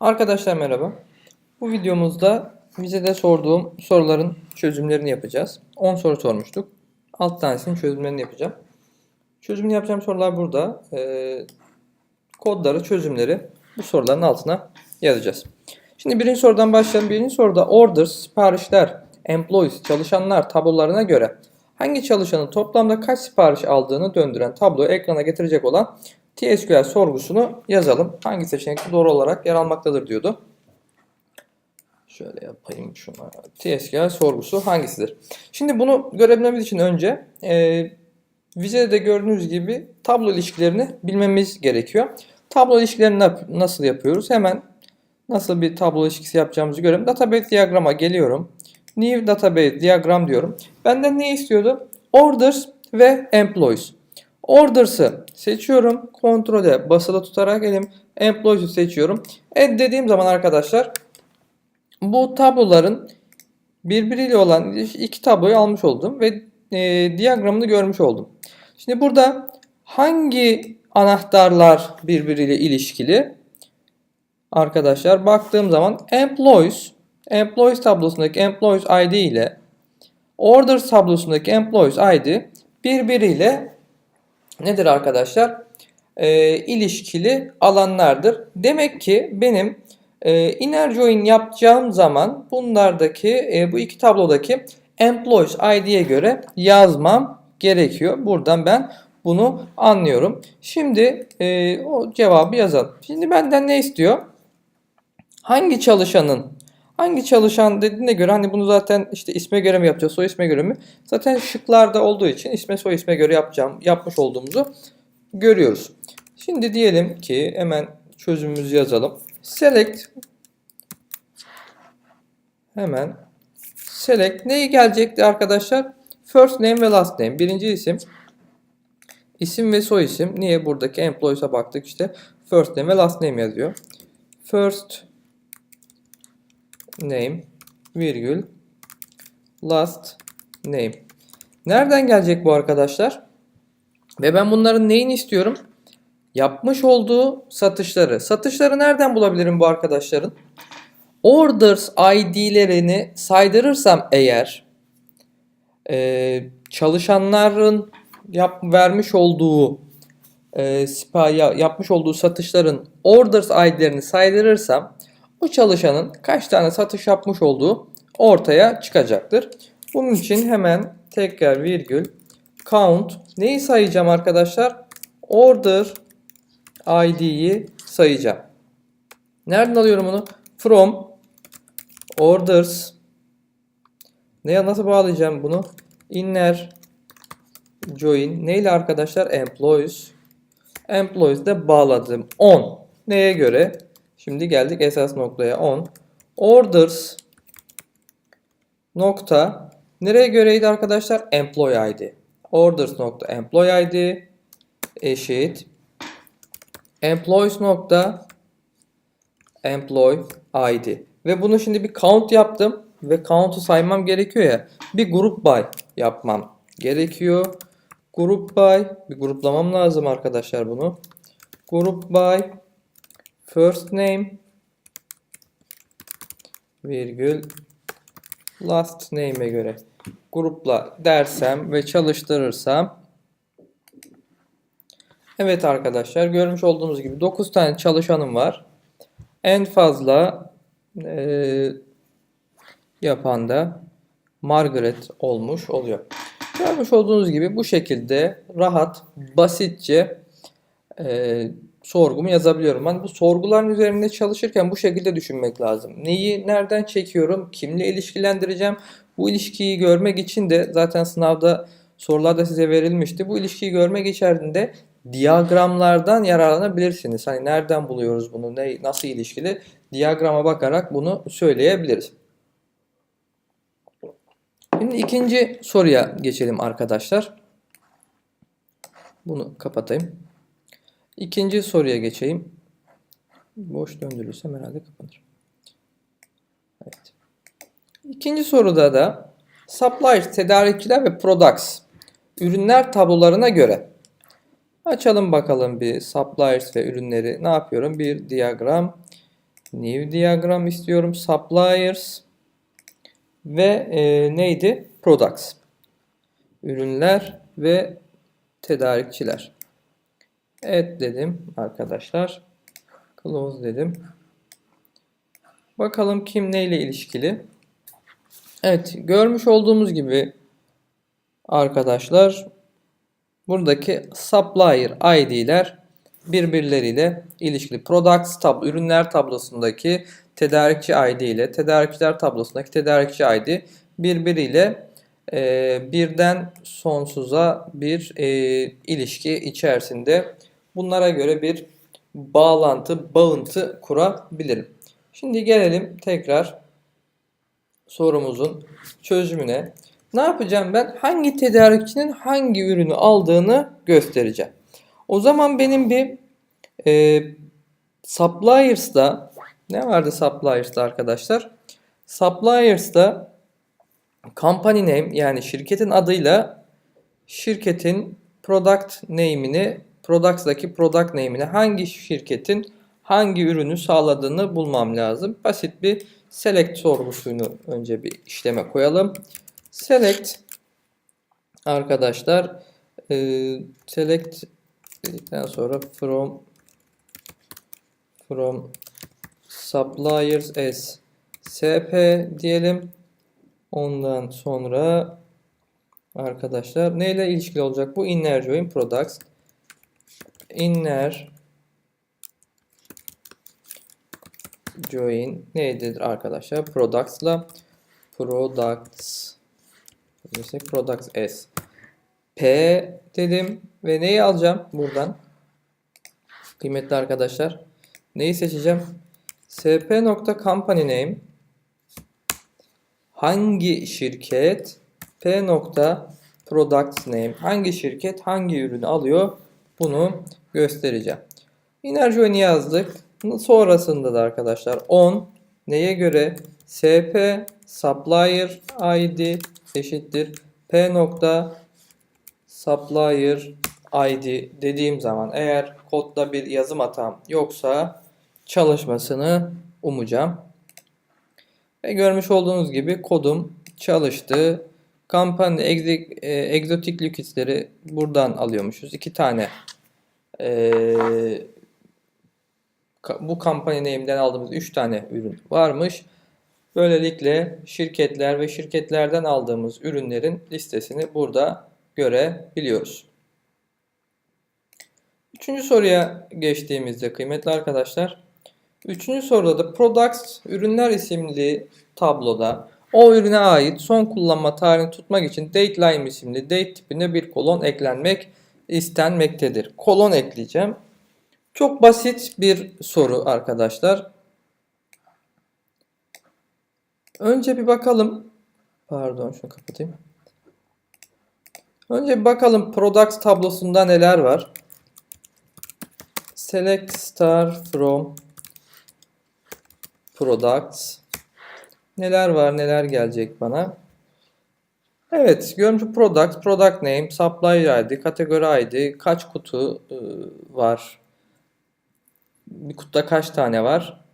Arkadaşlar merhaba. Bu videomuzda vizede sorduğum soruların çözümlerini yapacağız. 10 soru sormuştuk. 6 tanesinin çözümlerini yapacağım. Çözümünü yapacağım sorular burada. Ee, kodları, çözümleri bu soruların altına yazacağız. Şimdi birinci sorudan başlayalım. Birinci soruda orders, siparişler, employees, çalışanlar tablolarına göre hangi çalışanın toplamda kaç sipariş aldığını döndüren tabloyu ekrana getirecek olan TSQL sorgusunu yazalım. Hangi seçenek doğru olarak yer almaktadır diyordu. Şöyle yapayım şuna. TSQL sorgusu hangisidir? Şimdi bunu görebilmemiz için önce e, vizede de gördüğünüz gibi tablo ilişkilerini bilmemiz gerekiyor. Tablo ilişkilerini nasıl yapıyoruz? Hemen nasıl bir tablo ilişkisi yapacağımızı görelim. Database diyagrama geliyorum. New database diagram diyorum. Benden ne istiyordu? Orders ve employees. Orders'ı seçiyorum. Kontrole basılı tutarak elim employees'ı seçiyorum. Add dediğim zaman arkadaşlar bu tabloların birbiriyle olan iki tabloyu almış oldum ve e, diyagramını görmüş oldum. Şimdi burada hangi anahtarlar birbiriyle ilişkili? Arkadaşlar baktığım zaman employees employees tablosundaki employees ID ile orders tablosundaki employees ID birbiriyle nedir arkadaşlar? E, ilişkili alanlardır. Demek ki benim e, inner join yapacağım zaman bunlardaki e, bu iki tablodaki employees ID'ye göre yazmam gerekiyor. Buradan ben bunu anlıyorum. Şimdi e, o cevabı yazalım. Şimdi benden ne istiyor? Hangi çalışanın hangi çalışan dediğine göre hani bunu zaten işte isme göre mi yapacağız, soy isme göre mi? Zaten şıklarda olduğu için isme soy isme göre yapacağım, yapmış olduğumuzu görüyoruz. Şimdi diyelim ki hemen çözümümüzü yazalım. Select hemen select neyi gelecekti arkadaşlar? First name ve last name. Birinci isim isim ve soy isim. Niye buradaki employees'a baktık işte first name ve last name yazıyor. First name virgül last name. Nereden gelecek bu arkadaşlar? Ve ben bunların neyini istiyorum? Yapmış olduğu satışları. Satışları nereden bulabilirim bu arkadaşların? Orders ID'lerini saydırırsam eğer e, çalışanların yap, vermiş olduğu e, sipa, ya- yapmış olduğu satışların orders ID'lerini saydırırsam o çalışanın kaç tane satış yapmış olduğu ortaya çıkacaktır. Bunun için hemen tekrar virgül count neyi sayacağım arkadaşlar? Order ID'yi sayacağım. Nereden alıyorum bunu? From orders neye nasıl bağlayacağım bunu? Inner join neyle arkadaşlar? Employees Employees de bağladım. On. Neye göre? Şimdi geldik esas noktaya 10. Orders nokta nereye göreydi arkadaşlar? Employee ID. Orders nokta employee ID eşit employees nokta employee ID. Ve bunu şimdi bir count yaptım ve count'u saymam gerekiyor ya. Bir group by yapmam gerekiyor. Group by bir gruplamam lazım arkadaşlar bunu. Group by first name virgül last name'e göre grupla dersem ve çalıştırırsam Evet arkadaşlar görmüş olduğunuz gibi 9 tane çalışanım var. En fazla eee, yapan da Margaret olmuş oluyor. Görmüş olduğunuz gibi bu şekilde rahat, basitçe eee, sorgumu yazabiliyorum. Hani bu sorguların üzerinde çalışırken bu şekilde düşünmek lazım. Neyi nereden çekiyorum, kimle ilişkilendireceğim? Bu ilişkiyi görmek için de zaten sınavda sorularda size verilmişti. Bu ilişkiyi görmek için de diyagramlardan yararlanabilirsiniz. Hani nereden buluyoruz bunu, ne, nasıl ilişkili? Diyagrama bakarak bunu söyleyebiliriz. Şimdi ikinci soruya geçelim arkadaşlar. Bunu kapatayım. İkinci soruya geçeyim. Boş döndürürsem herhalde kapanır. Evet. İkinci soruda da suppliers, tedarikçiler ve products ürünler tablolarına göre açalım bakalım bir suppliers ve ürünleri ne yapıyorum? Bir diyagram New diagram istiyorum. Suppliers ve e, neydi? Products. Ürünler ve tedarikçiler. Evet dedim arkadaşlar. Close dedim. Bakalım kim neyle ilişkili. Evet görmüş olduğumuz gibi arkadaşlar buradaki supplier ID'ler birbirleriyle ilişkili. Products tab ürünler tablosundaki tedarikçi ID ile tedarikçiler tablosundaki tedarikçi ID birbiriyle e, birden sonsuza bir e, ilişki içerisinde bunlara göre bir bağlantı, bağıntı kurabilirim. Şimdi gelelim tekrar sorumuzun çözümüne. Ne yapacağım ben? Hangi tedarikçinin hangi ürünü aldığını göstereceğim. O zaman benim bir e, suppliers'da ne vardı suppliers'da arkadaşlar? Suppliers'da company name yani şirketin adıyla şirketin product name'ini products'daki product name'ini hangi şirketin hangi ürünü sağladığını bulmam lazım. Basit bir select sorgusunu önce bir işleme koyalım. Select arkadaşlar e, select dedikten sonra from from suppliers as sp diyelim. Ondan sonra arkadaşlar neyle ilişkili olacak bu? Inner join products. Inner join neydi arkadaşlar? Products'la products Desek products s. P dedim ve neyi alacağım buradan? Kıymetli arkadaşlar. Neyi seçeceğim? sp.company name hangi şirket p product name hangi şirket hangi ürünü alıyor bunu göstereceğim. Enerjoin'i yazdık. Sonrasında da arkadaşlar on neye göre sp supplier id eşittir p nokta supplier id dediğim zaman eğer kodda bir yazım hatam yoksa çalışmasını umacağım. Ve görmüş olduğunuz gibi kodum çalıştı. Kampanya e, egzotik liquidleri buradan alıyormuşuz. İki tane e, bu kampanya name'den aldığımız 3 tane ürün varmış. Böylelikle şirketler ve şirketlerden aldığımız ürünlerin listesini burada görebiliyoruz. Üçüncü soruya geçtiğimizde kıymetli arkadaşlar. Üçüncü soruda da Products Ürünler isimli tabloda o ürüne ait son kullanma tarihini tutmak için Dateline isimli date tipinde bir kolon eklenmek istenmektedir. Kolon ekleyeceğim. Çok basit bir soru arkadaşlar. Önce bir bakalım. Pardon şunu kapatayım. Önce bir bakalım products tablosunda neler var. Select star from products. Neler var neler gelecek bana. Evet görmüş product, product name, supply ID, kategori ID, kaç kutu ıı, var. Bir kutuda kaç tane var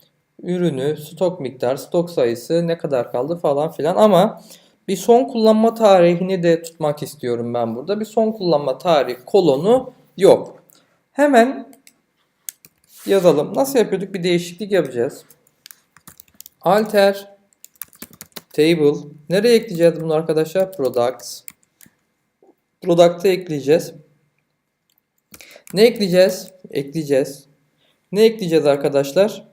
ürünü, stok miktar, stok sayısı ne kadar kaldı falan filan ama bir son kullanma tarihini de tutmak istiyorum ben burada. Bir son kullanma tarihi kolonu yok. Hemen yazalım. Nasıl yapıyorduk? Bir değişiklik yapacağız. Alter table. Nereye ekleyeceğiz bunu arkadaşlar? Products. Product'a ekleyeceğiz. Ne ekleyeceğiz? Ekleyeceğiz. Ne ekleyeceğiz arkadaşlar?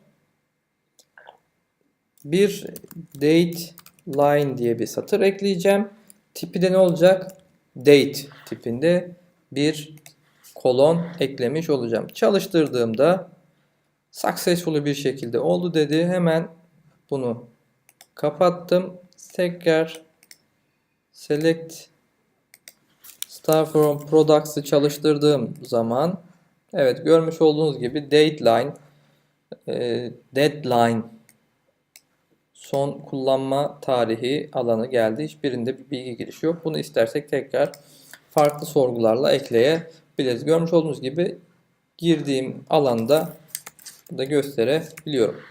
bir date line diye bir satır ekleyeceğim. Tipi de ne olacak? Date tipinde bir kolon eklemiş olacağım. Çalıştırdığımda successful bir şekilde oldu dedi. Hemen bunu kapattım. Tekrar select start from products'ı çalıştırdığım zaman evet görmüş olduğunuz gibi dateline e, deadline son kullanma tarihi alanı geldi. Hiçbirinde bir bilgi girişi yok. Bunu istersek tekrar farklı sorgularla ekleyebiliriz. Görmüş olduğunuz gibi girdiğim alanda da gösterebiliyorum.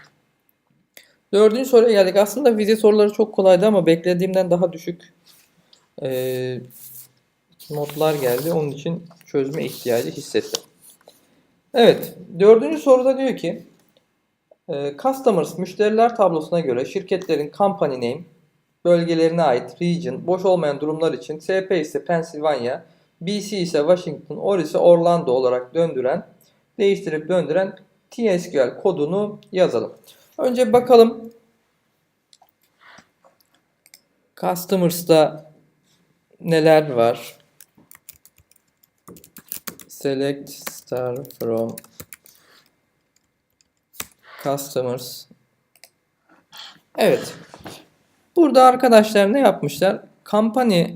Dördüncü soruya geldik. Aslında vize soruları çok kolaydı ama beklediğimden daha düşük ee, notlar geldi. Onun için çözme ihtiyacı hissettim. Evet. Dördüncü soruda diyor ki e, Customers müşteriler tablosuna göre şirketlerin company name, bölgelerine ait region, boş olmayan durumlar için SP ise Pennsylvania, BC ise Washington, OR ise Orlando olarak döndüren, değiştirip döndüren TSQL kodunu yazalım. Önce bakalım Customers'ta neler var? Select star from customers. Evet. Burada arkadaşlar ne yapmışlar? Company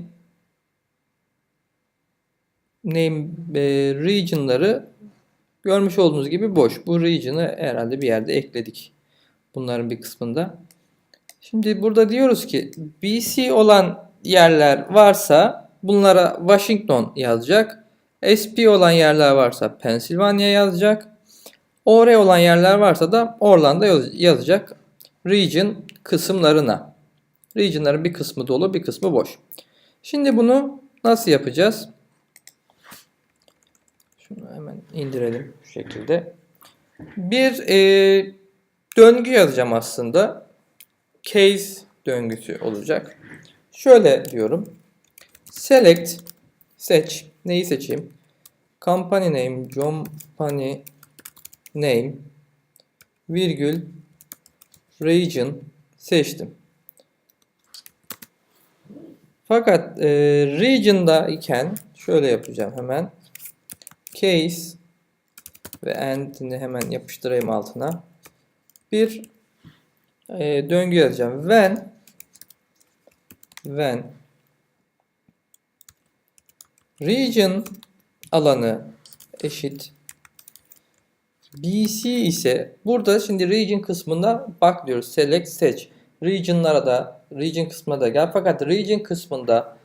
name e, region'ları görmüş olduğunuz gibi boş. Bu region'ı herhalde bir yerde ekledik. Bunların bir kısmında. Şimdi burada diyoruz ki BC olan yerler varsa bunlara Washington yazacak. SP olan yerler varsa Pennsylvania yazacak. OR olan yerler varsa da Orlando yaz- yazacak. Region kısımlarına. Region'ların bir kısmı dolu bir kısmı boş. Şimdi bunu nasıl yapacağız? Şunu hemen indirelim şu şekilde. Bir e, döngü yazacağım aslında. Case döngüsü olacak. Şöyle diyorum. Select seç. Neyi seçeyim? Company name, company name virgül region seçtim. Fakat e, region'da iken şöyle yapacağım hemen. Case ve end'ini hemen yapıştırayım altına. Bir e, döngü yazacağım. When when region alanı eşit BC ise burada şimdi region kısmında bak diyoruz. Select seç. Region'lara da region kısmına da gel. Fakat region kısmında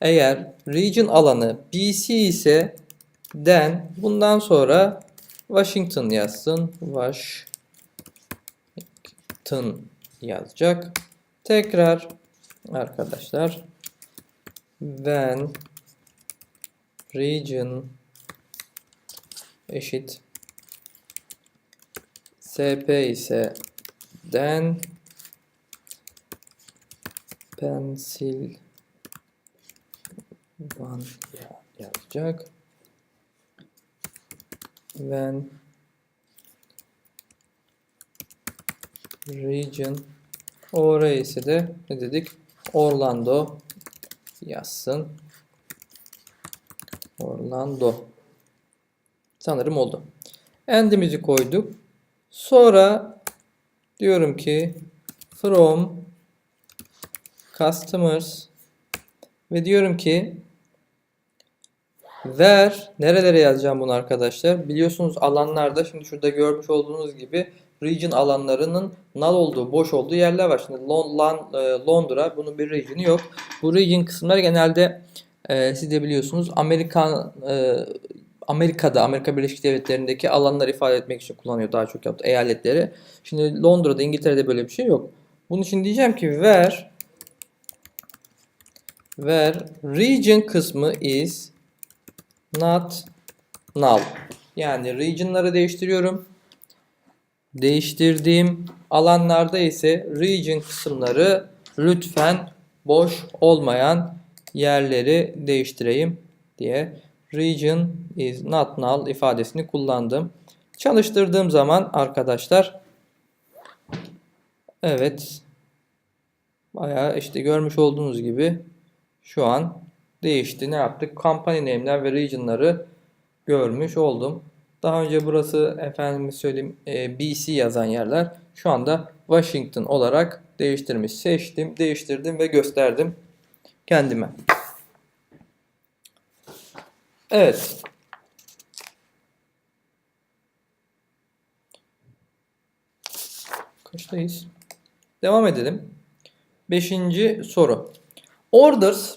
eğer region alanı BC ise then bundan sonra Washington yazsın. Washington yazacak. Tekrar arkadaşlar when region eşit SP ise then Pennsylvania yazacak. When region orası de ne dedik? Orlando yazsın. Orlando. Sanırım oldu. End'imizi koyduk. Sonra diyorum ki from customers ve diyorum ki ver nerelere yazacağım bunu arkadaşlar? Biliyorsunuz alanlarda şimdi şurada görmüş olduğunuz gibi region alanlarının null olduğu, boş olduğu yerler var. Şimdi Lon- e, Londra bunun bir region'ı yok. Bu region kısımları genelde e, siz de biliyorsunuz Amerikan e, Amerika'da, Amerika Birleşik Devletleri'ndeki alanları ifade etmek için kullanıyor daha çok yaptı eyaletleri. Şimdi Londra'da, İngiltere'de böyle bir şey yok. Bunun için diyeceğim ki where where region kısmı is not null. Yani region'ları değiştiriyorum. Değiştirdiğim alanlarda ise region kısımları lütfen boş olmayan yerleri değiştireyim diye region is not null ifadesini kullandım. Çalıştırdığım zaman arkadaşlar evet bayağı işte görmüş olduğunuz gibi şu an değişti. Ne yaptık? Company name'ler ve region'ları görmüş oldum. Daha önce burası efendim söyleyeyim e, BC yazan yerler şu anda Washington olarak değiştirmiş. Seçtim, değiştirdim ve gösterdim kendime. Evet. Kaçtayız? Devam edelim. Beşinci soru. Orders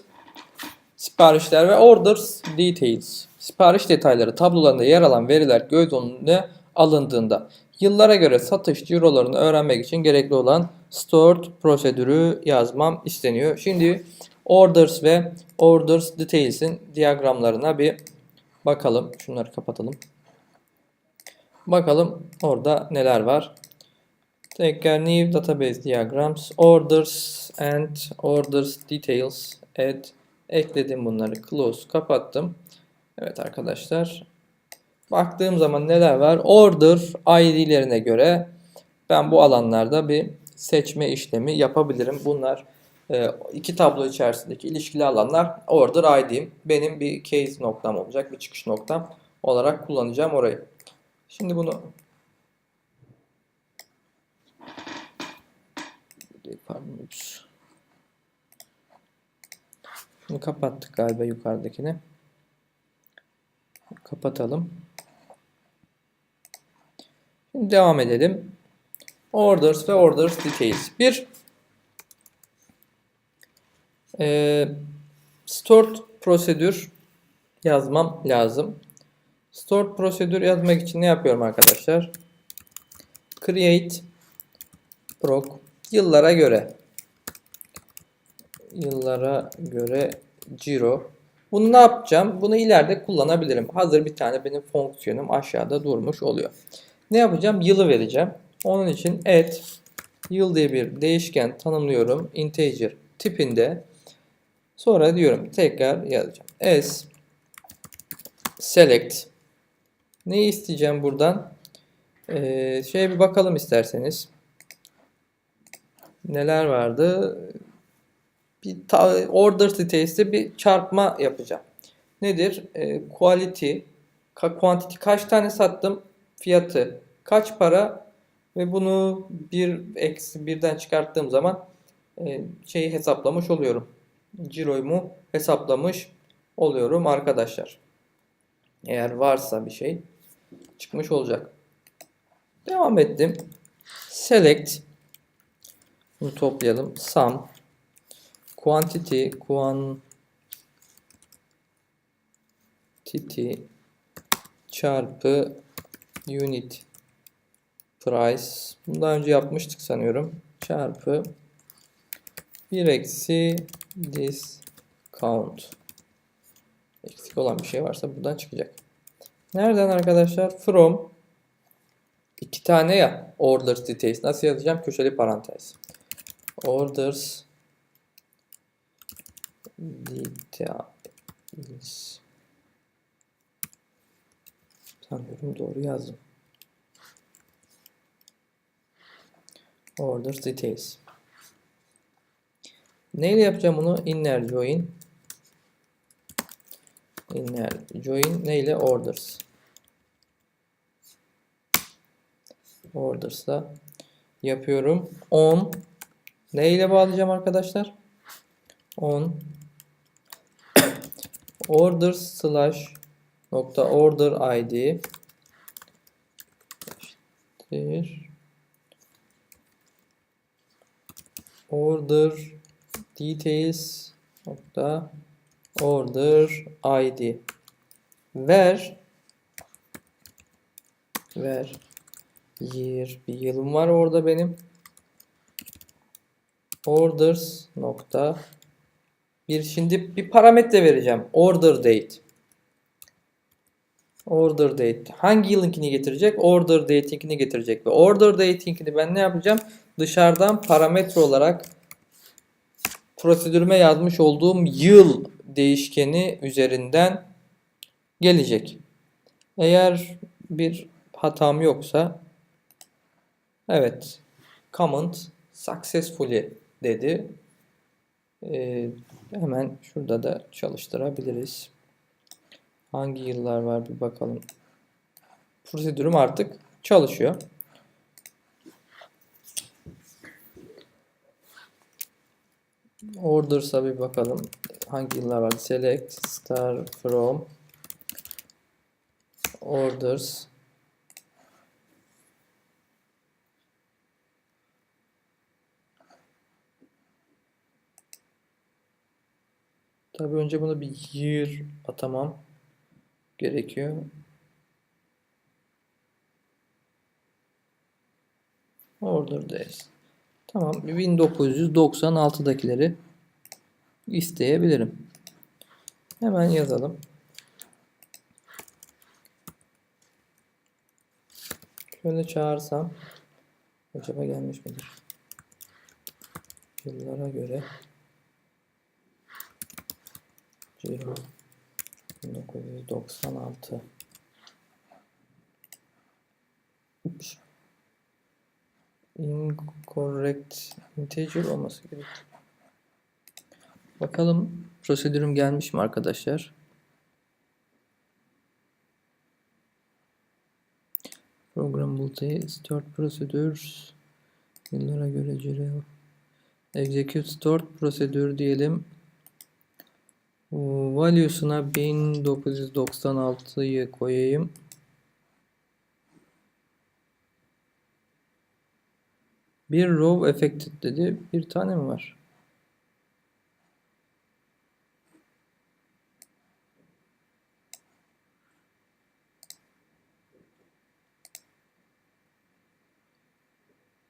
siparişler ve orders details. Sipariş detayları tablolarında yer alan veriler göz önüne alındığında Yıllara göre satış cirolarını öğrenmek için gerekli olan stored prosedürü yazmam isteniyor. Şimdi orders ve orders details'in diyagramlarına bir bakalım. Şunları kapatalım. Bakalım orada neler var. Tekrar new database diagrams, orders and orders details add ekledim bunları. Close kapattım. Evet arkadaşlar. Baktığım zaman neler var? Order ID'lerine göre ben bu alanlarda bir seçme işlemi yapabilirim. Bunlar e, iki tablo içerisindeki ilişkili alanlar order ID'm. Benim bir case noktam olacak, bir çıkış noktam olarak kullanacağım orayı. Şimdi bunu Pardon. Bunu kapattık galiba yukarıdakini. Kapatalım. Şimdi devam edelim. Orders ve orders details. Bir e, stored prosedür yazmam lazım. Stored prosedür yazmak için ne yapıyorum arkadaşlar? Create proc yıllara göre yıllara göre ciro bunu ne yapacağım? Bunu ileride kullanabilirim. Hazır bir tane benim fonksiyonum aşağıda durmuş oluyor. Ne yapacağım? Yılı vereceğim. Onun için add yıl diye bir değişken tanımlıyorum. Integer tipinde. Sonra diyorum tekrar yazacağım. S select neyi isteyeceğim buradan? Ee, şeye bir bakalım isterseniz. Neler vardı? Bir order details'te bir çarpma yapacağım. Nedir? E, quality, ka, quantity kaç tane sattım? Fiyatı kaç para? Ve bunu bir eksi birden çıkarttığım zaman e, şeyi hesaplamış oluyorum. Ciro'yu hesaplamış oluyorum arkadaşlar. Eğer varsa bir şey çıkmış olacak. Devam ettim. Select bunu toplayalım. Sum quantity quantity çarpı unit price. Bunu daha önce yapmıştık sanıyorum. Çarpı 1 eksi discount. Eksik olan bir şey varsa buradan çıkacak. Nereden arkadaşlar? From iki tane ya orders details. Nasıl yazacağım? Köşeli parantez. Orders details. Sanıyorum doğru yazdım. Orders details. Neyle yapacağım bunu? Inner join. Inner join neyle? Orders. Orders'la yapıyorum. On neyle bağlayacağım arkadaşlar? On orders slash nokta order id eşittir. Order details nokta order id ver. Ver. Year. Bir yılım var orada benim. Orders nokta bir şimdi bir parametre vereceğim. Order date. Order date. Hangi yılınkini getirecek? Order date'inkini getirecek. Ve order date'inkini ben ne yapacağım? Dışarıdan parametre olarak prosedürüme yazmış olduğum yıl değişkeni üzerinden gelecek. Eğer bir hatam yoksa evet comment successfully dedi. Ee, hemen şurada da çalıştırabiliriz. Hangi yıllar var bir bakalım. Prosedürüm artık çalışıyor. Orders'a bir bakalım. Hangi yıllar var? Select star from orders Tabii önce bunu bir year atamam gerekiyor. Order days. Tamam. 1996'dakileri isteyebilirim. Hemen yazalım. Şöyle çağırsam acaba gelmiş midir? Yıllara göre Ciro 1996 Ups. Incorrect integer olması gerek. Bakalım prosedürüm gelmiş mi arkadaşlar? Programmability, start procedures, yıllara göre Ciro, execute start prosedür diyelim. Value'suna 1996'yı koyayım. Bir row affected dedi. Bir tane mi var?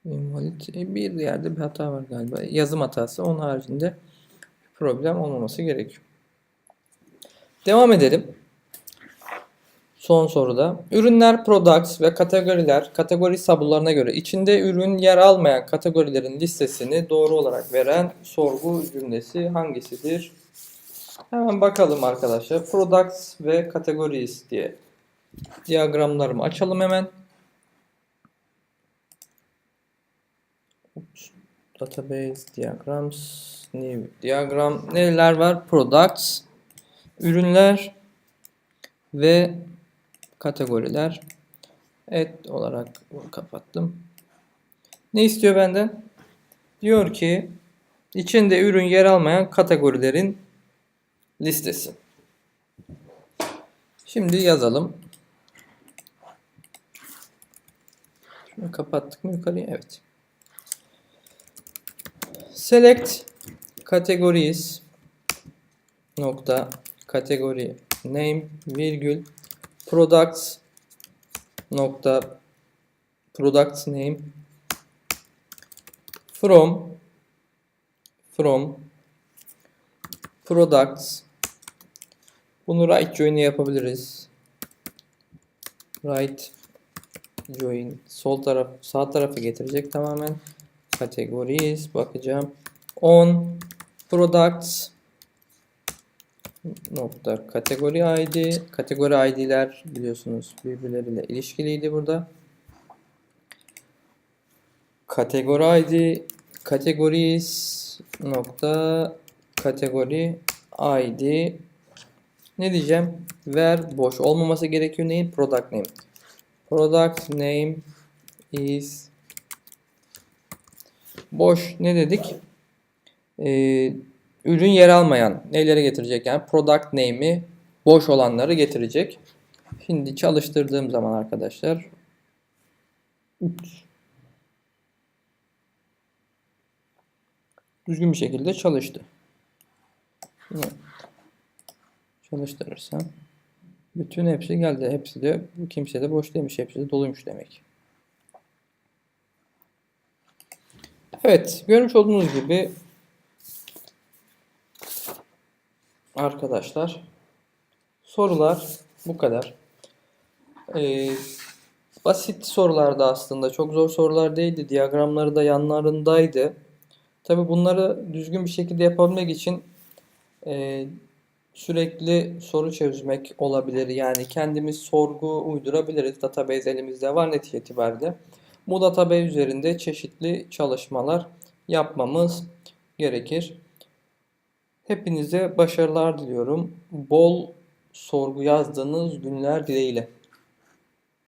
Invalid. E, Bir yerde bir hata var galiba. Yazım hatası. Onun haricinde problem olmaması gerekiyor. Devam edelim. Son soruda. Ürünler, products ve kategoriler kategori sabullarına göre içinde ürün yer almayan kategorilerin listesini doğru olarak veren sorgu cümlesi hangisidir? Hemen bakalım arkadaşlar. Products ve categories diye diyagramlarımı açalım hemen. Oops. Database diagrams new diagram neler var? Products ürünler ve kategoriler. Et olarak bunu kapattım. Ne istiyor benden? Diyor ki içinde ürün yer almayan kategorilerin listesi. Şimdi yazalım. Şunu kapattık mı yukarıya? Evet. Select categories nokta kategori name virgül products nokta products name from from products bunu right join yapabiliriz. Right join sol taraf sağ tarafı getirecek tamamen. Categories bakacağım. On products nokta kategori ID. Kategori ID'ler biliyorsunuz birbirleriyle ilişkiliydi burada. Kategori ID categories nokta kategori ID ne diyeceğim? Ver boş olmaması gerekiyor neyin? Product name. Product name is boş ne dedik? Ee, ürün yer almayan neleri getirecek? Yani product name'i boş olanları getirecek. Şimdi çalıştırdığım zaman arkadaşlar düzgün bir şekilde çalıştı. Çalıştırırsam bütün hepsi geldi. Hepsi de kimse de boş demiş. Hepsi de doluymuş demek. Evet, görmüş olduğunuz gibi arkadaşlar sorular bu kadar. Ee, basit sorularda aslında çok zor sorular değildi. Diyagramları da yanlarındaydı. Tabi bunları düzgün bir şekilde yapabilmek için e, sürekli soru çözmek olabilir. Yani kendimiz sorgu uydurabiliriz. Database elimizde var netice itibariyle. Bu database üzerinde çeşitli çalışmalar yapmamız gerekir. Hepinize başarılar diliyorum. Bol sorgu yazdığınız günler dileğiyle.